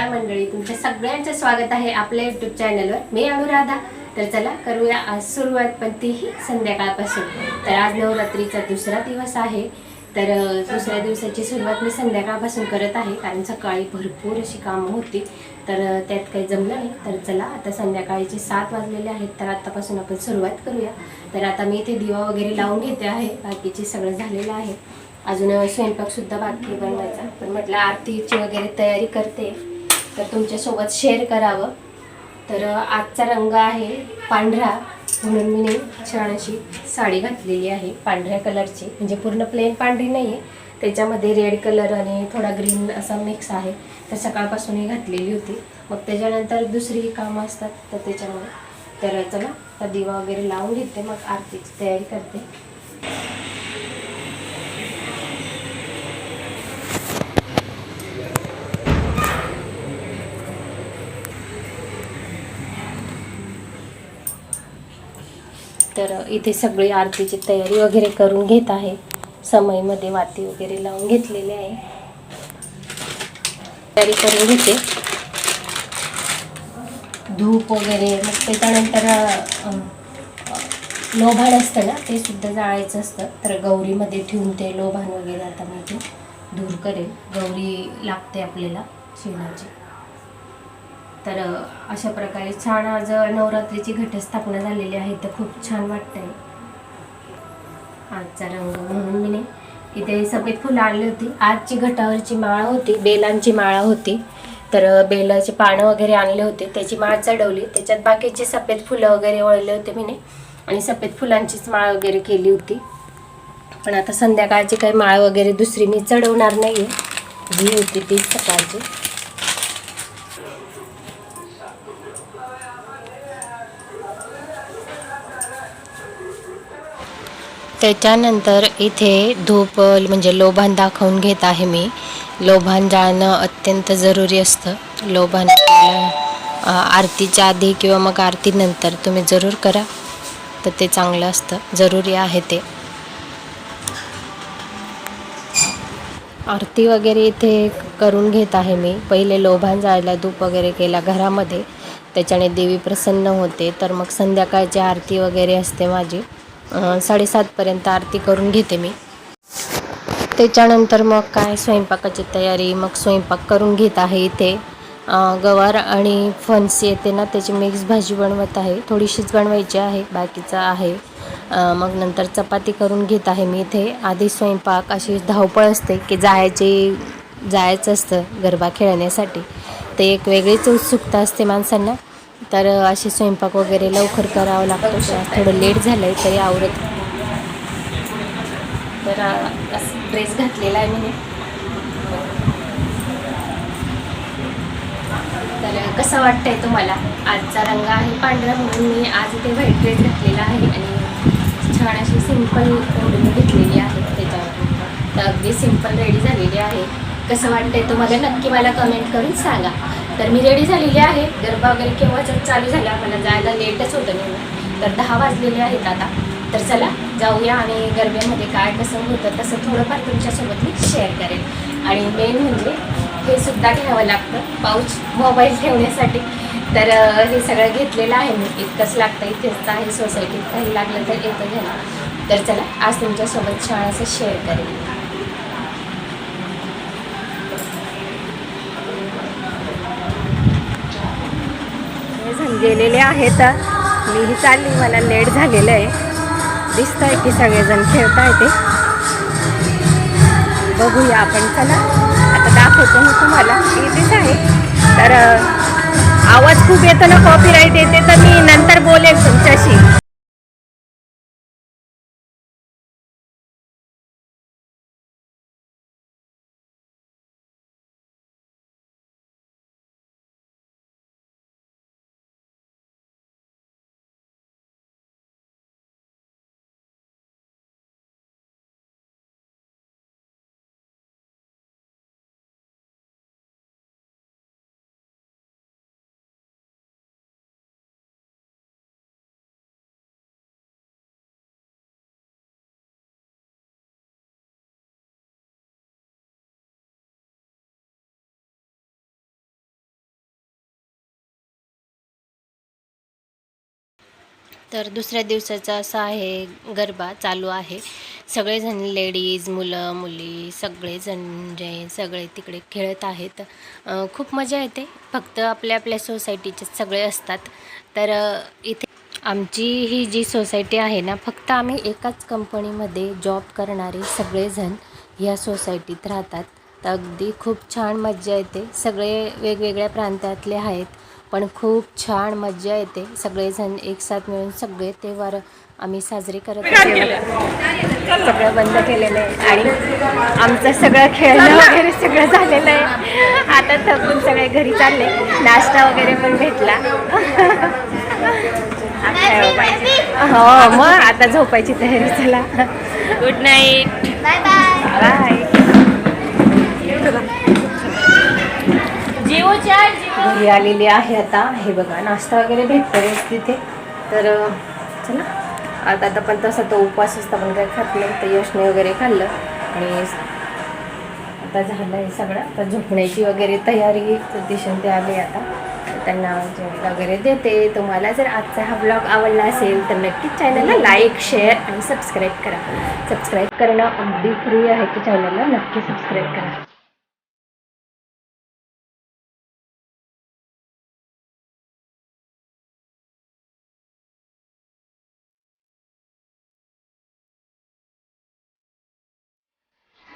नमस्कार मंडळी तुमच्या सगळ्यांचं स्वागत आहे आपल्या युट्यूब चॅनलवर मी अनुराधा. तर चला करूया आज सुरुवात पण तीही संध्याकाळपासून. तर आज नवरात्रीचा दुसरा दिवस आहे. तर दुसऱ्या दिवसाची सुरुवात मी संध्याकाळपासून करत आहे कारण सकाळी भरपूर अशी कामं होती. तर त्यात काही जमलं नाही. तर चला आता संध्याकाळीचे सात वाजलेले आहेत तर आत्तापासून आपण सुरुवात करूया. तर आता मी इथे दिवा वगैरे लावून घेते आहे. बाकीचे सगळं झालेलं आहे. अजून स्वयंपाकसुद्धा बाकी बनवायचा. पण म्हटलं आरतीची वगैरे तयारी करते. तर तुमच्यासोबत शेअर करावं. तर आजचा रंग आहे पांढरा. म्हणून मी छान अशी साडी घातलेली आहे पांढऱ्या कलरची. म्हणजे पूर्ण प्लेन पांढरी नाही आहे त्याच्यामध्ये रेड कलर आणि थोडा ग्रीन असा मिक्स आहे. तर सकाळपासून ही घातलेली होती. मग त्याच्यानंतर दुसरीही कामं असतात तर त्याच्यामुळे. तर चला दिवा वगैरे लावून घेते. मग आरतीची तयारी करते. तर इथे सगळी आरतीची तयारी वगैरे करून घेत आहे. समईमध्ये वाती वगैरे लावून घेतलेली आहे. तयारी करून घेते. धूप वगैरे मग त्याच्यानंतर लोभाण लोभान असतं ना ते सुद्धा जाळायचं असतं. तर गौरीमध्ये ठेवून ते लोभान वगैरे आता मी ते दूर करेल गौरी लागते आपल्याला शिवणाची तर अशा प्रकारे छान आज नवरात्रीची घटस्थापना झालेली आहे. तर खूप छान वाटतंय. आजचा रंग म्हणून मी इथे सफेद फुलं आणली होती. आजची घटावरची माळ होती बेलांची माळा होती. तर बेलाचे बेलाची पानं वगैरे आणले होते. त्याची माळ चढवली. त्याच्यात बाकीचे सफेद फुलं वगैरे वळले होते मी आणि सफेद फुलांचीच माळ वगैरे केली होती. पण आता संध्याकाळची काही माळ वगैरे दुसरी मी चढवणार नाही आहे जी होती तीच सकाळची. त्याच्यानंतर इथे धूप म्हणजे लोभान दाखवून घेत आहे मी. लोभान जाळणं अत्यंत जरुरी असतं. लोभान आरतीच्या आधी किंवा मग आरतीनंतर तुम्ही जरूर करा. तर ते चांगलं असतं. जरुरी आहे ते. आरती वगैरे इथे करून घेत आहे मी. पहिले लोभान जायला धूप वगैरे केला घरामध्ये. त्याच्याने देवी प्रसन्न होते. तर मग संध्याकाळची आरती वगैरे असते माझी. साडेसातपर्यंत आरती करून घेते मी. त्याच्यानंतर मग काय स्वयंपाकाची तयारी मग स्वयंपाक करून घेत आहे इथे. गवार आणि फणसी येते ना त्याची मिक्स भाजी बनवत आहे. थोडीशीच बनवायची आहे बाकीचं आहे. मग नंतर चपाती करून घेत आहे मी इथे. आधी स्वयंपाक अशी धावपळ असते की जायची जायचं असतं गरबा खेळण्यासाठी. ते एक वेगळीच उत्सुकता असते माणसांना. तर असे स्वयंपाक वगैरे लवकर करावं लागतो. थोडं लेट झालं आहे तरी आवरत. तर ड्रेस घातलेला आहे मी. तर कसं वाटतंय तुम्हाला? आजचा रंग आहे पांढरा म्हणून मी आज इथे व्हाईट ड्रेस घातलेला आहे आणि छान अशी सिंपल ओढणी घेतलेली आहे त्याच्यावर तर अगदी सिंपल रेडी झालेली आहे. कसं वाटतंय तुम्हाला? नक्की मला कमेंट करून सांगा. तर मी रेडी झालेली आहे. गरबा वगैरे केव्हाच चालू झाला मला जायला लेटच होतं नेहमी तर दहा वाजलेले आहेत आता. तर चला जाऊया आणि गरब्यामध्ये काय कसं होतं तसं थोडंफार तुमच्यासोबत मी शेअर करेन. आणि मेन म्हणजे हे सुद्धा घ्यावं लागतं पाऊच मोबाईल ठेवण्यासाठी. तर हे सगळं घेतलेलं आहे मी. इतकंच लागतं इथेच तर आहे सोसायटीत काही लागलं तर येतं घ्यायला. तर चला आज तुमच्यासोबत छान असं शेअर करेन. गेलेले आहेत. मीही चालली मला लेट झालेलं आहे. दिसत आहे की सगळेजण खेळताय ते. बघूया आपण. चला आता दाखवतो मी तुम्हाला. इथेच आहे तर आवाज खूप येतो ना कॉपीराईट येते तर मी नंतर बोलेल तुमच्याशी. तर दुसऱ्या दिवसाचा असा आहे गरबा चालू आहे. सगळेजण लेडीज मुलं मुली सगळेजण जे सगळे तिकडे खेळत आहेत. खूप मजा येते. फक्त आपल्या आपल्या सोसायटीचे सगळे असतात. तर इथे आमची ही जी सोसायटी आहे ना फक्त आम्ही एकाच कंपनीमध्ये जॉब करणारे सगळेजण ह्या सोसायटीत राहतात. तर अगदी खूप छान मज्जा येते. सगळे वेगवेगळ्या प्रांतातले आहेत. पण खूप छान मज्जा येते. सगळेजण एकसाथ मिळून सगळे त्योहार आम्ही साजरे करत सगळं बंद केलेलं आहे. आणि आमचं सगळं खेळणं वगैरे सगळं झालेलं आहे. आता थकून सगळे घरी चालले. नाश्ता वगैरे पण भेटला. हो मग आता झोपायची तयारी चला. Good night bye bye bye घरी आलेली आहे आता. हे बघा नाश्ता वगैरे भेटतोय तिथे. तर चला. आता आता पण तसा तो उपवास असता पण काय खात नाही. तर यशने वगैरे खाल्लं. आणि आता झालं आहे सगळं. आता झोपण्याची वगैरे तयारी दिशून ते आले आता. तर त्यांना जेवण वगैरे देते. तुम्हाला जर आजचा हा ब्लॉग आवडला असेल तर नक्कीच चॅनलला लाईक शेअर आणि सबस्क्राईब करा. सबस्क्राईब करणं अगदी फ्री आहे की चॅनलला नक्की सबस्क्राईब करा.